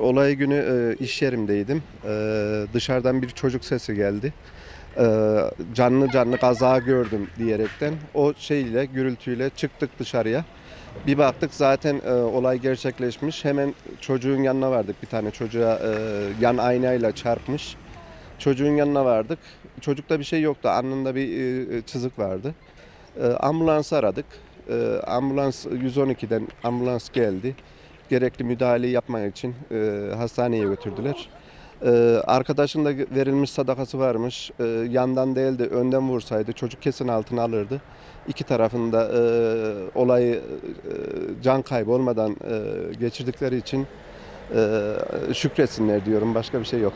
Olay günü e, iş yerimdeydim. E, dışarıdan bir çocuk sesi geldi. E, canlı canlı kaza gördüm diyerekten o şeyle gürültüyle çıktık dışarıya. Bir baktık zaten e, olay gerçekleşmiş. Hemen çocuğun yanına vardık. Bir tane çocuğa e, yan aynayla çarpmış. Çocuğun yanına vardık. Çocukta bir şey yoktu. Alnında bir e, çizik vardı. E, ambulans aradık. E, ambulans 112'den ambulans geldi. Gerekli müdahaleyi yapmak için e, hastaneye götürdüler. E, arkadaşın da verilmiş sadakası varmış. E, yandan değil de önden vursaydı çocuk kesin altına alırdı. İki tarafında e, olayı e, can kaybı olmadan e, geçirdikleri için e, şükretsinler diyorum. Başka bir şey yok.